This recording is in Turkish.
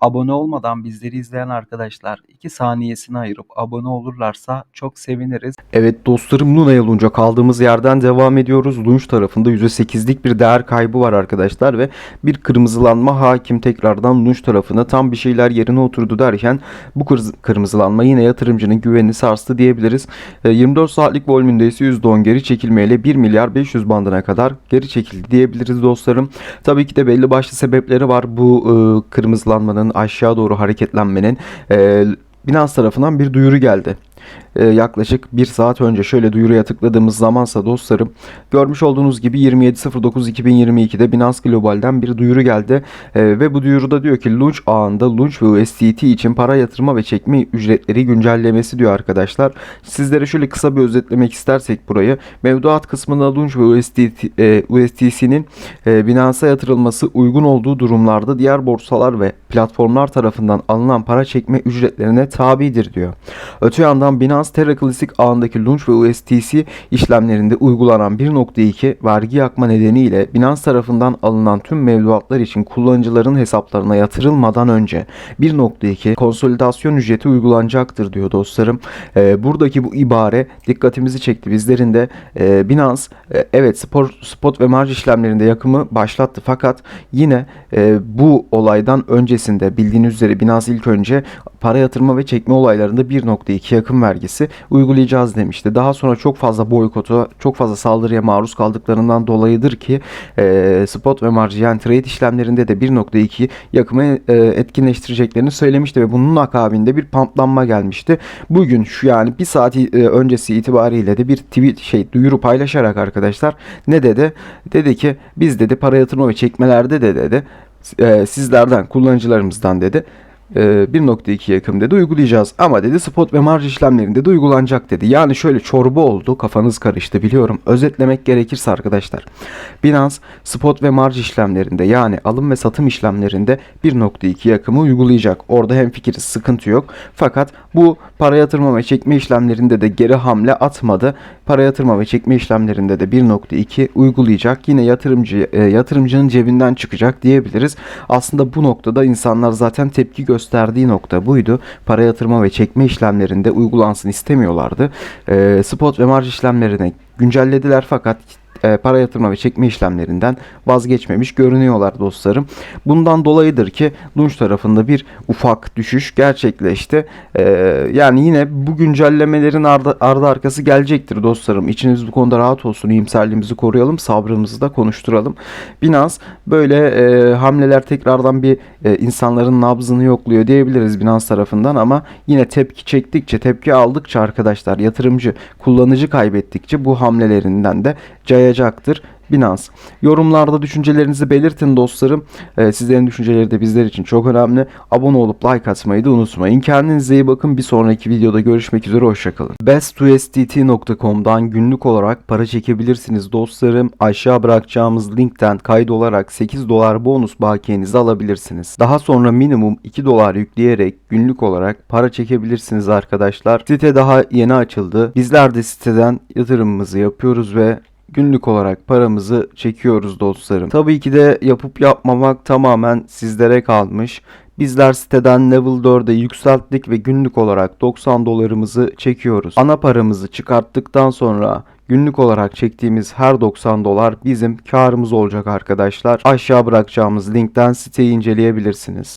Abone olmadan bizleri izleyen arkadaşlar 2 saniyesini ayırıp abone olurlarsa çok seviniriz. Evet dostlarım Luna'ya Lunca kaldığımız yerden devam ediyoruz. Lunch tarafında %8'lik bir değer kaybı var arkadaşlar ve bir kırmızılanma hakim tekrardan Lunch tarafına tam bir şeyler yerine oturdu derken bu kır- kırmızılanma yine yatırımcının güvenini sarstı diyebiliriz. E, 24 saatlik volümünde ise %10 geri çekilmeyle 1 milyar 500 bandına kadar geri çekildi diyebiliriz dostlarım. Tabii ki de belli başlı sebepleri var bu e, kırmızılanmanın aşağı doğru hareketlenmenin. E, Binance tarafından bir duyuru geldi. Ee, yaklaşık bir saat önce şöyle duyuruya tıkladığımız zamansa dostlarım görmüş olduğunuz gibi 27.09.2022'de Binance Global'den bir duyuru geldi Ee, ve bu duyuruda diyor ki Launch ağında Launch ve USDT için para yatırma ve çekme ücretleri güncellemesi diyor arkadaşlar. Sizlere şöyle kısa bir özetlemek istersek burayı mevduat kısmında Launch ve USDT, e, USDC'nin e, Binance'a yatırılması uygun olduğu durumlarda diğer borsalar ve platformlar tarafından alınan para çekme ücretlerine tabidir diyor. Öte yandan Binance Terra Classic ağındaki Launch ve USDC işlemlerinde uygulanan 1.2 vergi yakma nedeniyle Binance tarafından alınan tüm mevduatlar için kullanıcıların hesaplarına yatırılmadan önce 1.2 konsolidasyon ücreti uygulanacaktır diyor dostlarım. Ee, buradaki bu ibare dikkatimizi çekti. Bizlerin de e, Binance e, evet spor, spot ve marj işlemlerinde yakımı başlattı fakat yine e, bu olaydan öncesinde bildiğiniz üzere Binance ilk önce para yatırma ve çekme olaylarında 1.2 yakın vergisi uygulayacağız demişti. Daha sonra çok fazla boykota, çok fazla saldırıya maruz kaldıklarından dolayıdır ki e, spot ve marj yani trade işlemlerinde de 1.2 yakımı e, etkinleştireceklerini söylemişti ve bunun akabinde bir pamplanma gelmişti. Bugün şu yani bir saat e, öncesi itibariyle de bir tweet şey duyuru paylaşarak arkadaşlar ne dedi? Dedi ki biz dedi para yatırma ve çekmelerde de dedi sizlerden kullanıcılarımızdan dedi 1.2 yakım dedi uygulayacağız ama dedi spot ve marj işlemlerinde de uygulanacak dedi. Yani şöyle çorba oldu kafanız karıştı biliyorum. Özetlemek gerekirse arkadaşlar Binance spot ve marj işlemlerinde yani alım ve satım işlemlerinde 1.2 yakımı uygulayacak. Orada hem fikiriz sıkıntı yok. Fakat bu para yatırma ve çekme işlemlerinde de geri hamle atmadı. Para yatırma ve çekme işlemlerinde de 1.2 uygulayacak. Yine yatırımcı e, yatırımcının cebinden çıkacak diyebiliriz. Aslında bu noktada insanlar zaten tepki gösterdiği nokta buydu. Para yatırma ve çekme işlemlerinde uygulansın istemiyorlardı. E, spot ve marj işlemlerine güncellediler fakat e, para yatırma ve çekme işlemlerinden vazgeçmemiş görünüyorlar dostlarım. Bundan dolayıdır ki Lunch tarafında bir ufak düşüş gerçekleşti. E, yani yine bu güncellemelerin ardı, ardı arkası gelecektir dostlarım. İçiniz bu konuda rahat olsun. İyimserliğimizi koruyalım. Sabrımızı da konuşturalım. Binance böyle e, hamleler tekrardan bir e, insanların nabzını yokluyor diyebiliriz Binance tarafından ama yine tepki çektikçe, tepki aldıkça arkadaşlar yatırımcı, kullanıcı kaybettikçe bu hamlelerinden de cayacaktır. Binance. Yorumlarda düşüncelerinizi belirtin dostlarım. Ee, sizlerin düşünceleri de bizler için çok önemli. Abone olup like atmayı da unutmayın. Kendinize iyi bakın. Bir sonraki videoda görüşmek üzere. Hoşçakalın. bestUSDT.com'dan günlük olarak para çekebilirsiniz dostlarım. Aşağı bırakacağımız linkten kaydolarak 8 dolar bonus bakiyenizi alabilirsiniz. Daha sonra minimum 2 dolar yükleyerek günlük olarak para çekebilirsiniz arkadaşlar. Site daha yeni açıldı. Bizler de siteden yatırımımızı yapıyoruz ve günlük olarak paramızı çekiyoruz dostlarım. Tabii ki de yapıp yapmamak tamamen sizlere kalmış. Bizler siteden level 4'e yükselttik ve günlük olarak 90 dolarımızı çekiyoruz. Ana paramızı çıkarttıktan sonra günlük olarak çektiğimiz her 90 dolar bizim karımız olacak arkadaşlar. Aşağı bırakacağımız linkten siteyi inceleyebilirsiniz.